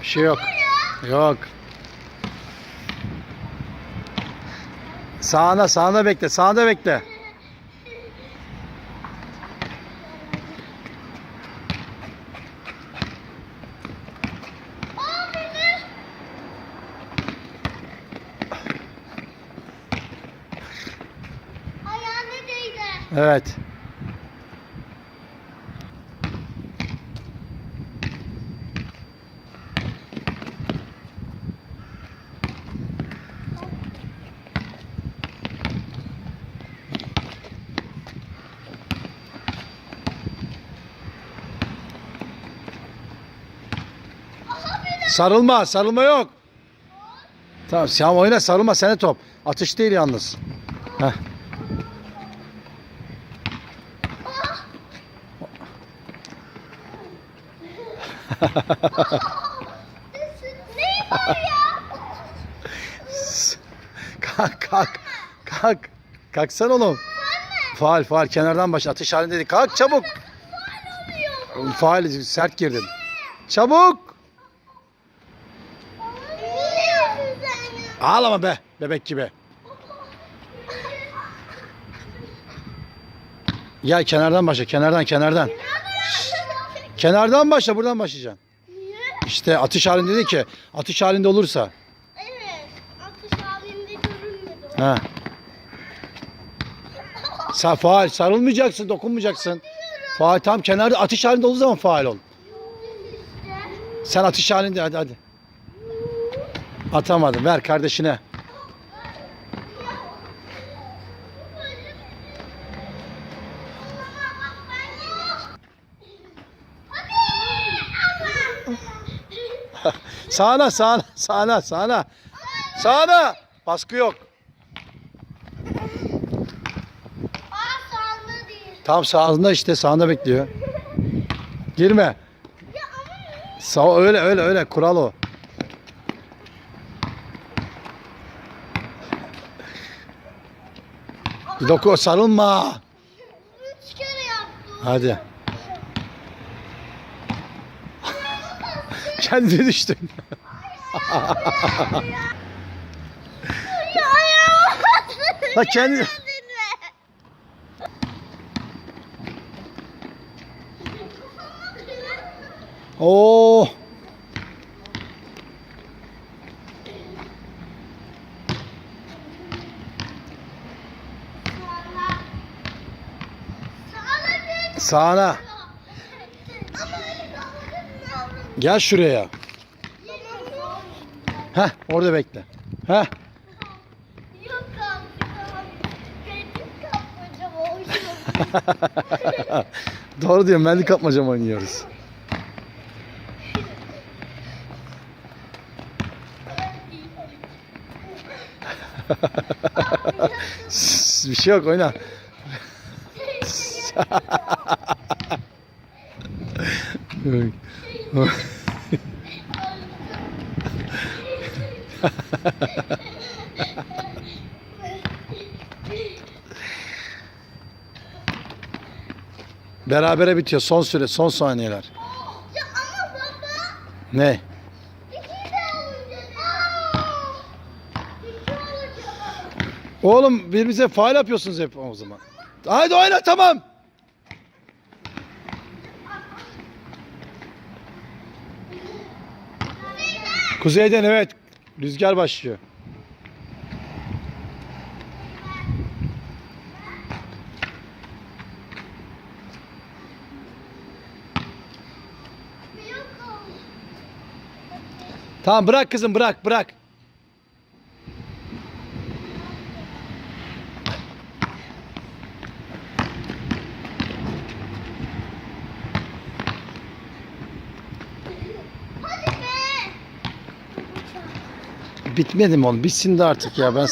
Bir şey yok. Yok. Sağına sağına bekle sağına bekle. Evet. Sarılma, sarılma yok. Tamam, sen oyna sarılma sene top. Atış değil yalnız. Heh. Neyi var ya? kalk kalk. Kalk. Kalksana oğlum. Faal faal kenardan baş atış halindeydi. Kalk çabuk. oluyor. Faal sert girdin. Çabuk. Ya? Ağlama be bebek gibi. Gel kenardan başla kenardan kenardan. Kenardan başla buradan başlayacaksın. Niye? İşte atış halinde dedi ki atış halinde olursa. Evet. Atış halinde görünmedi. Ha. Sen faal sarılmayacaksın dokunmayacaksın. Faal tam kenarda atış halinde olduğu zaman faal ol. Sen atış halinde hadi hadi. Atamadın ver kardeşine. Sağına sağına sağına sağına. Sağına. Baskı yok. Tam sağında işte sağında bekliyor. Girme. Sağ öyle öyle öyle kural o. Doku sarılma. Hadi. Kendine düştün. Ha kendi Oo. Sağına. Ama öyle kafasını Gel şuraya. Heh orada bekle. Heh. Yok abi. Doğru diyorum. Ben de kapmacam oynuyoruz. bir şey yok oyna. Berabere bitiyor. Son süre, son saniyeler. Ya ama baba. Ne? Oğlum birbirinize faal yapıyorsunuz hep o zaman. Haydi oyna tamam. Kuzeyden evet. Rüzgar başlıyor. Tamam bırak kızım bırak bırak. Bitmedi mi oğlum? Bitsin de artık ya. Ben